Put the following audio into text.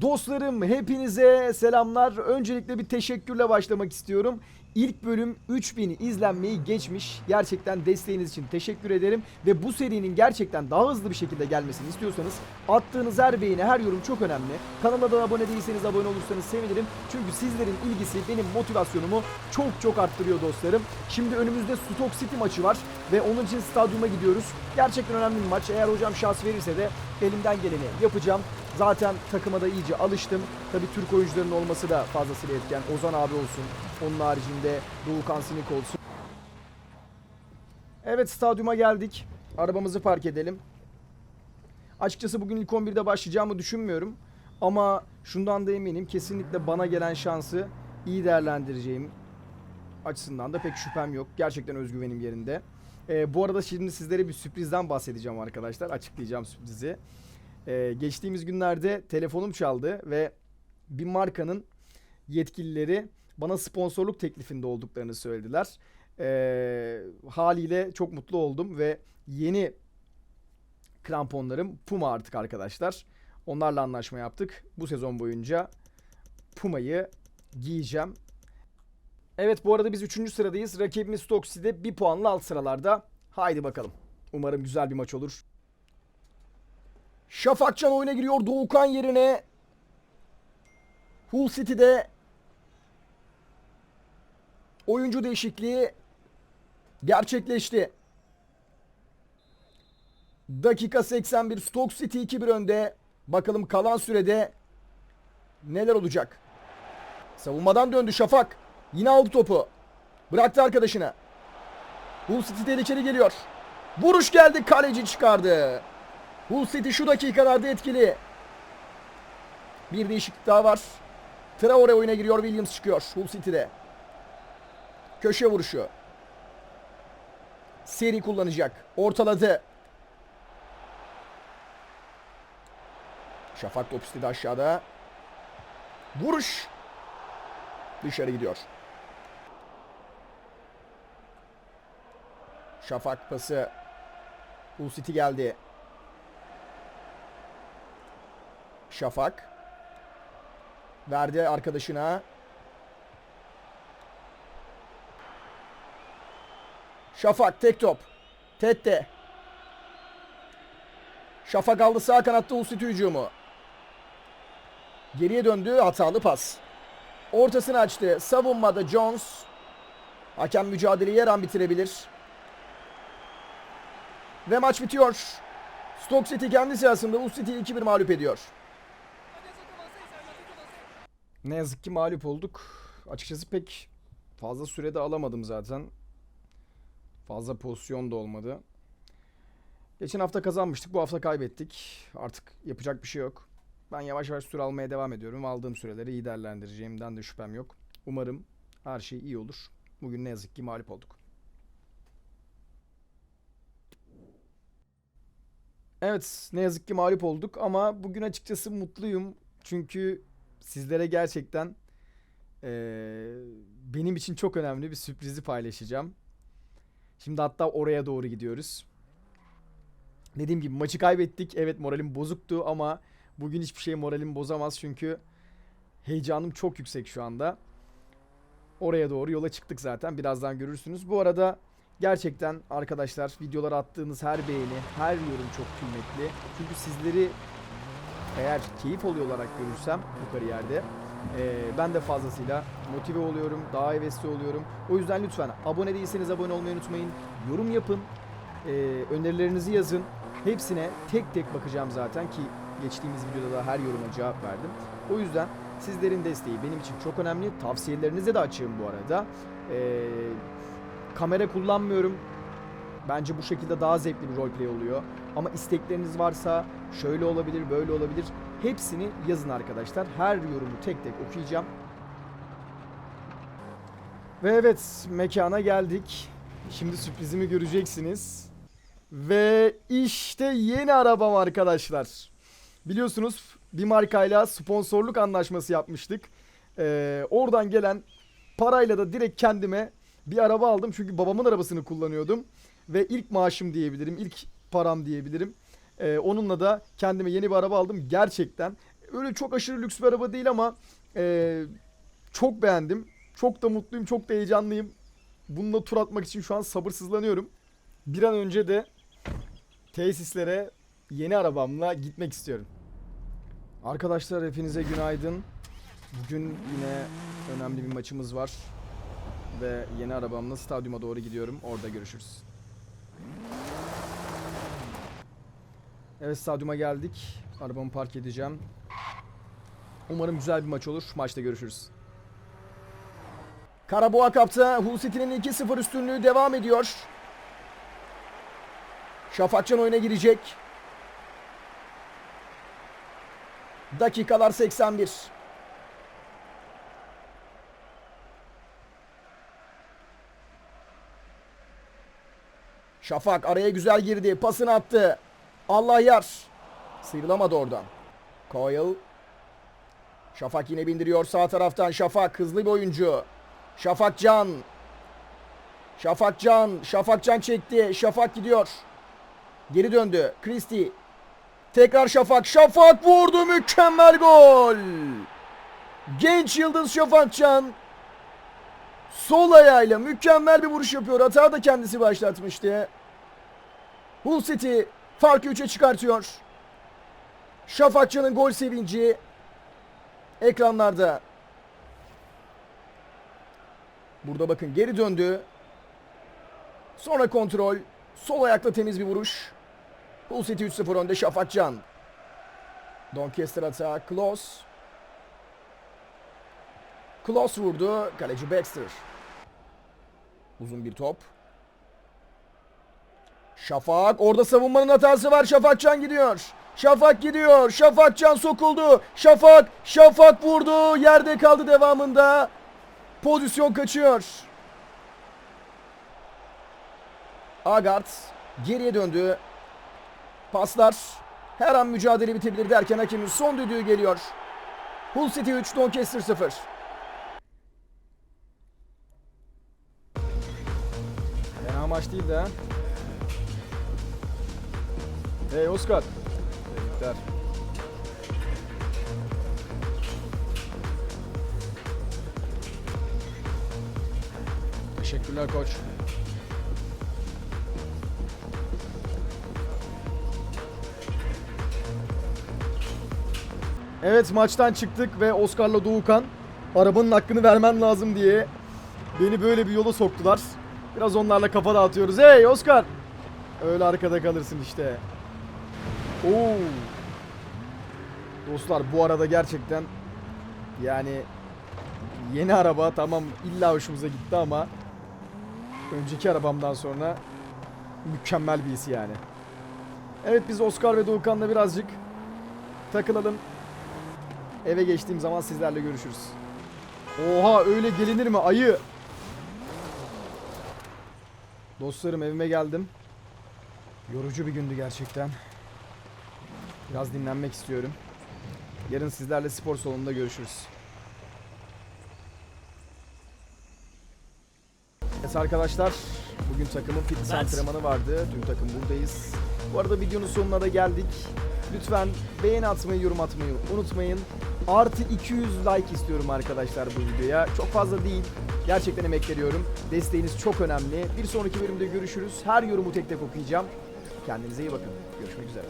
Dostlarım hepinize selamlar. Öncelikle bir teşekkürle başlamak istiyorum. İlk bölüm 3000 izlenmeyi geçmiş. Gerçekten desteğiniz için teşekkür ederim. Ve bu serinin gerçekten daha hızlı bir şekilde gelmesini istiyorsanız attığınız her beğeni, her yorum çok önemli. Kanala da abone değilseniz abone olursanız sevinirim. Çünkü sizlerin ilgisi benim motivasyonumu çok çok arttırıyor dostlarım. Şimdi önümüzde Stoke City maçı var ve onun için stadyuma gidiyoruz. Gerçekten önemli bir maç. Eğer hocam şans verirse de elimden geleni yapacağım. Zaten takıma da iyice alıştım. Tabii Türk oyuncuların olması da fazlasıyla etken. Ozan abi olsun. Onun haricinde Doğukan Sinik olsun. Evet stadyuma geldik. Arabamızı park edelim. Açıkçası bugün ilk 11'de başlayacağımı düşünmüyorum. Ama şundan da eminim. Kesinlikle bana gelen şansı iyi değerlendireceğim açısından da pek şüphem yok. Gerçekten özgüvenim yerinde. Ee, bu arada şimdi sizlere bir sürprizden bahsedeceğim arkadaşlar. Açıklayacağım sürprizi. Ee, geçtiğimiz günlerde telefonum çaldı ve bir markanın yetkilileri bana sponsorluk teklifinde olduklarını söylediler. Ee, haliyle çok mutlu oldum ve yeni kramponlarım Puma artık arkadaşlar. Onlarla anlaşma yaptık. Bu sezon boyunca Puma'yı giyeceğim. Evet bu arada biz 3. sıradayız. Rakibimiz Stoke City'de bir puanla alt sıralarda. Haydi bakalım. Umarım güzel bir maç olur. Şafakcan oyuna giriyor Doğukan yerine. Hull City'de oyuncu değişikliği gerçekleşti. Dakika 81 Stoke City 2-1 önde. Bakalım kalan sürede neler olacak. Savunmadan döndü Şafak. Yine aldı topu. Bıraktı arkadaşına. Hull City tehlikeli geliyor. Vuruş geldi kaleci çıkardı. Hull City şu dakikalarda etkili. Bir değişiklik daha var. Traore oyuna giriyor. Williams çıkıyor Hull City'de. Köşe vuruşu. Seri kullanacak. Ortaladı. Şafak top istedi aşağıda. Vuruş. Dışarı gidiyor. Şafak pası. Hull City geldi. Şafak. Verdi arkadaşına. Şafak tek top. Tette. Şafak aldı sağ kanatta City hücumu. Geriye döndü hatalı pas. Ortasını açtı. Savunmada Jones. Hakem mücadeleyi her an bitirebilir. Ve maç bitiyor. Stoke City kendi sahasında Hull City'yi 2-1 mağlup ediyor. Ne yazık ki mağlup olduk. Açıkçası pek fazla sürede alamadım zaten. Fazla pozisyon da olmadı. Geçen hafta kazanmıştık. Bu hafta kaybettik. Artık yapacak bir şey yok. Ben yavaş yavaş süre almaya devam ediyorum. Aldığım süreleri iyi değerlendireceğimden de şüphem yok. Umarım her şey iyi olur. Bugün ne yazık ki mağlup olduk. Evet ne yazık ki mağlup olduk ama bugün açıkçası mutluyum. Çünkü sizlere gerçekten eee, benim için çok önemli bir sürprizi paylaşacağım. Şimdi hatta oraya doğru gidiyoruz. Dediğim gibi maçı kaybettik. Evet moralim bozuktu ama bugün hiçbir şey moralimi bozamaz çünkü heyecanım çok yüksek şu anda. Oraya doğru yola çıktık zaten. Birazdan görürsünüz. Bu arada gerçekten arkadaşlar videolara attığınız her beğeni, her yorum çok kıymetli. Çünkü sizleri eğer keyif oluyor olarak görürsem bu kariyerde eee, ben de fazlasıyla motive oluyorum, daha hevesli oluyorum. O yüzden lütfen abone değilseniz abone olmayı unutmayın. Yorum yapın, eee, önerilerinizi yazın. Hepsine tek tek bakacağım zaten ki geçtiğimiz videoda da her yoruma cevap verdim. O yüzden sizlerin desteği benim için çok önemli. Tavsiyelerinize de açığım bu arada. Eee, kamera kullanmıyorum. Bence bu şekilde daha zevkli bir roleplay oluyor. Ama istekleriniz varsa şöyle olabilir, böyle olabilir. Hepsini yazın arkadaşlar. Her yorumu tek tek okuyacağım. Ve evet mekana geldik. Şimdi sürprizimi göreceksiniz. Ve işte yeni arabam arkadaşlar. Biliyorsunuz bir markayla sponsorluk anlaşması yapmıştık. Ee, oradan gelen parayla da direkt kendime bir araba aldım. Çünkü babamın arabasını kullanıyordum. Ve ilk maaşım diyebilirim. ilk param diyebilirim. Ee, onunla da kendime yeni bir araba aldım. Gerçekten öyle çok aşırı lüks bir araba değil ama e, çok beğendim. Çok da mutluyum, çok da heyecanlıyım. Bununla tur atmak için şu an sabırsızlanıyorum. Bir an önce de tesislere yeni arabamla gitmek istiyorum. Arkadaşlar hepinize günaydın. Bugün yine önemli bir maçımız var. Ve yeni arabamla stadyuma doğru gidiyorum. Orada görüşürüz. Evet stadyuma geldik. Arabamı park edeceğim. Umarım güzel bir maç olur. Maçta görüşürüz. Karaboğa kapta Hull City'nin 2-0 üstünlüğü devam ediyor. Şafakcan oyuna girecek. Dakikalar 81. Şafak araya güzel girdi. Pasını attı. Allah yar. Sıyrılamadı oradan. Coyle. Şafak yine bindiriyor sağ taraftan. Şafak hızlı bir oyuncu. Şafak Can. Şafak Can. Şafak Can çekti. Şafak gidiyor. Geri döndü. Christie. Tekrar Şafak. Şafak vurdu. Mükemmel gol. Genç yıldız Şafak Can. Sol ayağıyla mükemmel bir vuruş yapıyor. Hata da kendisi başlatmıştı. Hull City farkı 3'e çıkartıyor. Şafakçı'nın gol sevinci ekranlarda. Burada bakın geri döndü. Sonra kontrol. Sol ayakla temiz bir vuruş. Hull City 3-0 önde Şafakcan. Doncaster hata. Klos. Klos vurdu. Kaleci Baxter. Uzun bir top. Şafak. Orada savunmanın hatası var. Şafakcan gidiyor. Şafak gidiyor. Şafakcan sokuldu. Şafak. Şafak vurdu. Yerde kaldı devamında. Pozisyon kaçıyor. Agart geriye döndü. Paslar. Her an mücadele bitebilir derken hakemin son düdüğü geliyor. Hull City 3, Doncaster 0. Fena maç değil de. Hey Oscar. Tebrikler. Teşekkürler koç. Evet maçtan çıktık ve Oscar'la Doğukan arabanın hakkını vermen lazım diye beni böyle bir yola soktular. Biraz onlarla kafa dağıtıyoruz. Hey Oscar! Öyle arkada kalırsın işte. Oo. Dostlar bu arada gerçekten yani yeni araba tamam illa hoşumuza gitti ama önceki arabamdan sonra mükemmel bir his yani. Evet biz Oscar ve Doğukan'la birazcık takılalım. Eve geçtiğim zaman sizlerle görüşürüz. Oha öyle gelinir mi ayı? Dostlarım evime geldim. Yorucu bir gündü gerçekten. Biraz dinlenmek istiyorum. Yarın sizlerle spor salonunda görüşürüz. Evet arkadaşlar, bugün takımın fitness antrenmanı vardı. Tüm takım buradayız. Bu arada videonun sonuna da geldik. Lütfen beğeni atmayı, yorum atmayı unutmayın. Artı 200 like istiyorum arkadaşlar bu videoya. Çok fazla değil. Gerçekten emek veriyorum. Desteğiniz çok önemli. Bir sonraki bölümde görüşürüz. Her yorumu tek tek okuyacağım. Kendinize iyi bakın. Görüşmek üzere.